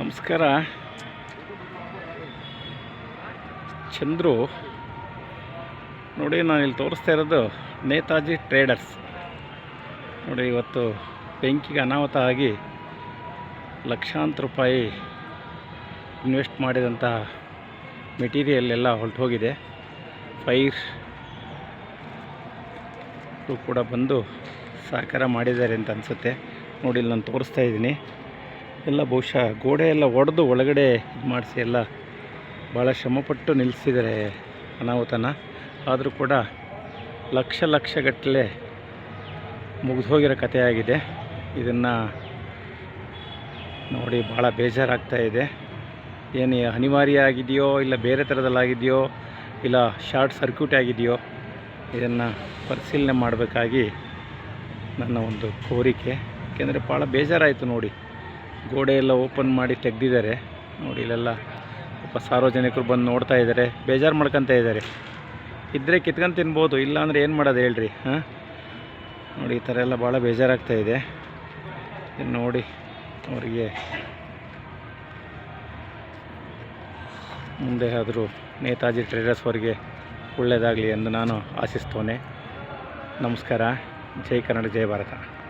ನಮಸ್ಕಾರ. ಚಂದ್ರು, ನೋಡಿ ನಾನು ಇಲ್ಲಿ ತೋರಿಸ್ತಾ ಇರೋದು ನೇತಾಜಿ ಟ್ರೇಡರ್ಸ್. ನೋಡಿ ಇವತ್ತು ಬೆಂಕಿಗೆ ಅನಾಹುತ ಆಗಿ ಲಕ್ಷಾಂತರ ರೂಪಾಯಿ ಇನ್ವೆಸ್ಟ್ ಮಾಡಿದಂತಹ ಮೆಟೀರಿಯಲ್ ಎಲ್ಲ ಹೊರಟು ಹೋಗಿದೆ ಫೈರ್ ಕೂಡ ಬಂದು ಸಹಕಾರ ಮಾಡಿದ್ದಾರೆ ಅಂತ ಅನಿಸುತ್ತೆ. ನೋಡಿ ಇಲ್ಲಿ ನಾನು ತೋರಿಸ್ತಾ ಇದ್ದೀನಿ. ಎಲ್ಲ ಬಹುಶಃ ಗೋಡೆ ಎಲ್ಲ ಒಡೆದು ಒಳಗಡೆ ಇದು ಮಾಡಿಸಿ ಎಲ್ಲ ಭಾಳ ಶ್ರಮಪಟ್ಟು ನಿಲ್ಲಿಸಿದ್ದಾರೆ ಅನಾಹುತನ. ಆದರೂ ಕೂಡ ಲಕ್ಷ ಲಕ್ಷಗಟ್ಟಲೆ ಮುಗಿದು ಹೋಗಿರೋ ಕಥೆಯಾಗಿದೆ. ಇದನ್ನು ನೋಡಿ ಭಾಳ ಬೇಜಾರಾಗ್ತಾ ಇದೆ. ಏನು ಅನಿವಾರ್ಯ ಆಗಿದೆಯೋ ಇಲ್ಲ ಬೇರೆ ಥರದಲ್ಲಾಗಿದೆಯೋ ಇಲ್ಲ ಶಾರ್ಟ್ ಸರ್ಕ್ಯೂಟ್ ಆಗಿದೆಯೋ ಇದನ್ನು ಪರಿಶೀಲನೆ ಮಾಡಬೇಕಾಗಿ ನನ್ನ ಒಂದು ಕೋರಿಕೆ. ಏಕೆಂದರೆ ಭಾಳ ಬೇಜಾರಾಯಿತು ನೋಡಿ. ಗೋಡೆ ಎಲ್ಲ ಓಪನ್ ಮಾಡಿ ತೆಗೆದಿದ್ದಾರೆ. ನೋಡಿ, ಇಲ್ಲೆಲ್ಲ ಪಾಪ ಸಾರ್ವಜನಿಕರು ಬಂದು ನೋಡ್ತಾ ಇದ್ದಾರೆ. ಬೇಜಾರು ಮಾಡ್ಕೊತಾ ಇದ್ದಾರೆ. ಇದ್ದರೆ ಕಿತ್ಕೊಂಡು ತಿನ್ಬೋದು ಇಲ್ಲ ಅಂದರೆ ಏನು ಮಾಡೋದು ಹೇಳ್ರಿ, ಹಾಂ? ನೋಡಿ, ಈ ಥರ ಎಲ್ಲ ಭಾಳ ಬೇಜಾರಾಗ್ತಾ ಇದೆ. ನೋಡಿ ಅವರಿಗೆ. ಮುಂದೆ ಆದರೂ ನೇತಾಜಿ ಟ್ರೇಡರ್ಸ್ ಅವರಿಗೆ ಒಳ್ಳೆಯದಾಗಲಿ ಎಂದು ನಾನು ಆಶಿಸ್ತೇನೆ. ನಮಸ್ಕಾರ. ಜೈ ಕನ್ನಡ, ಜೈ ಭಾರತ.